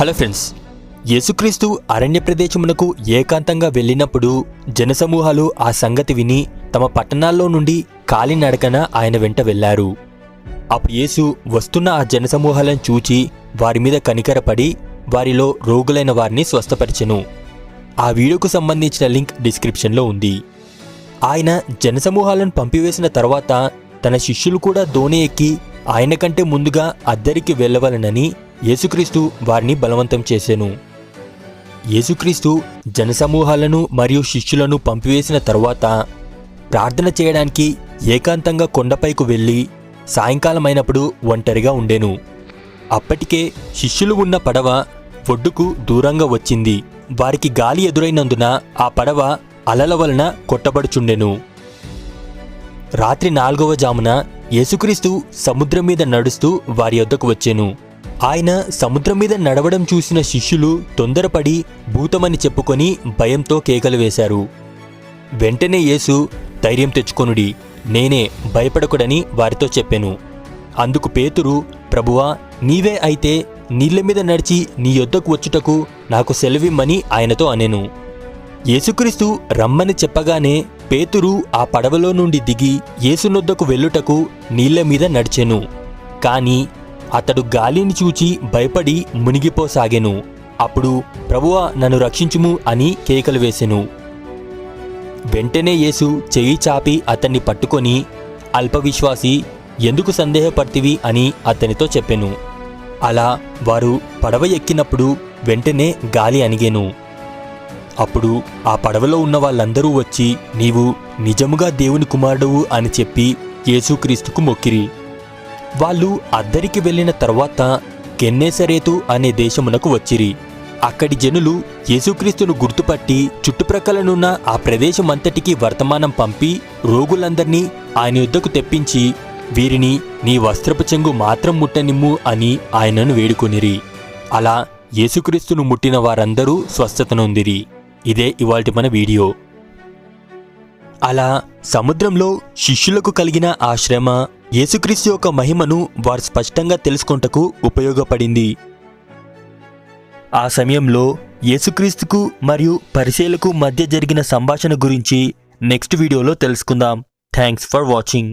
Hello friends యేసుక్రీస్తు అరణ్య ప్రదేశమునకు ఏకాంతంగా వెళ్ళినప్పుడు జనసమూహాలు ఆ సంగతి విని తమ పట్టణాల్లో నుండి కాలినడకన ఆయన వెంట వెళ్ళారు అప్పుడు యేసు వస్తున్న ఆ జనసమూహాలను చూచి వారి మీద కనికరపడి వారిలో రోగులైన వారిని స్వస్థపరిచెను. ఆ వీడియోకు సంబంధించిన లింక్ డిస్క్రిప్షన్లో ఉంది. ఆయన జనసమూహాలను పంపివేసిన తర్వాత తన శిష్యులు కూడా దోణి ఎక్కి ఆయన కంటే ముందుగా అద్దరికి వెళ్ళవలనని యేసుక్రీస్తు వారిని బలవంతం చేసెను. యేసుక్రీస్తు జనసమూహాలను మరియు శిష్యులను పంపివేసిన తరువాత ప్రార్థన చేయడానికి ఏకాంతంగా కొండపైకి వెళ్ళి సాయంకాలమైనప్పుడు ఒంటరిగా ఉండెను. అప్పటికే శిష్యులు ఉన్న పడవ ఒడ్డుకు దూరంగా వచ్చింది. వారికి గాలి ఎదురైనందున ఆ పడవ అలల వలన కొట్టబడుచుండెను. రాత్రి నాలుగవ జామున యేసుక్రీస్తు సముద్రం మీద నడుస్తూ వారి వద్దకు వచ్చాను. ఆయన సముద్రం మీద నడవడం చూసిన శిష్యులు తొందరపడి భూతమని చెప్పుకొని భయంతో కేకలు వేశారు. వెంటనే యేసు ధైర్యం తెచ్చుకొనుడి. నేనే భయపడకుడని వారితో చెప్పాను. అందుకు పేతురు ప్రభువా నీవే అయితే నీళ్ళ మీద నడిచి నీ యొద్దకు వచ్చుటకు నాకు సెలవిమ్మని ఆయనతో అనెను. యేసుక్రీస్తు రమ్మని చెప్పగానే పేతురు ఆ పడవలో నుండి దిగి యేసునొద్దకు వెళ్ళుటకు నీళ్ళ మీద నడిచెను. కాని అతడు గాలిని చూచి భయపడి మునిగిపోసాగెను. అప్పుడు ప్రభువా నన్ను రక్షించుము అని కేకలు వేసెను. వెంటనే యేసు చెయ్యి చాపి అతన్ని పట్టుకొని అల్పవిశ్వాసి ఎందుకు సందేహపడితివి అని అతనితో చెప్పెను. అలా వారు పడవ ఎక్కినప్పుడు వెంటనే గాలి అణిగెను. అప్పుడు ఆ పడవలో ఉన్న వాళ్ళందరూ వచ్చి నీవు నిజముగా దేవుని కుమారుడువు అని చెప్పి యేసుక్రీస్తుకు మొక్కిరి. వాళ్ళు అద్దరికి వెళ్ళిన తర్వాత కెన్నేసరేతు అనే దేశమునకు వచ్చిరి. అక్కడి జనులు యేసుక్రీస్తును గుర్తుపట్టి చుట్టుప్రక్కలనున్న ఆ ప్రదేశమంతటికి వర్తమానం పంపి రోగులందర్నీ ఆయన యుద్ధకు తెప్పించి వీరిని నీ వస్త్రపు చెంగు మాత్రం ముట్టనిమ్ము అని ఆయనను వేడుకొనిరి. అలా యేసుక్రీస్తును ముట్టిన వారందరూ స్వస్థతనుందిరి ఇదే ఇవాల్టి మన వీడియో. అలా సముద్రంలో శిష్యులకు కలిగిన ఆ శ్రమ యేసుక్రీస్తు యొక్క మహిమను వారు స్పష్టంగా తెలుసుకొంటకు ఉపయోగపడింది. ఆ సమయంలో యేసుక్రీస్తుకు మరియు పరిశీలకు మధ్య జరిగిన సంభాషణ గురించి నెక్స్ట్ వీడియోలో తెలుసుకుందాం. Thanks for watching.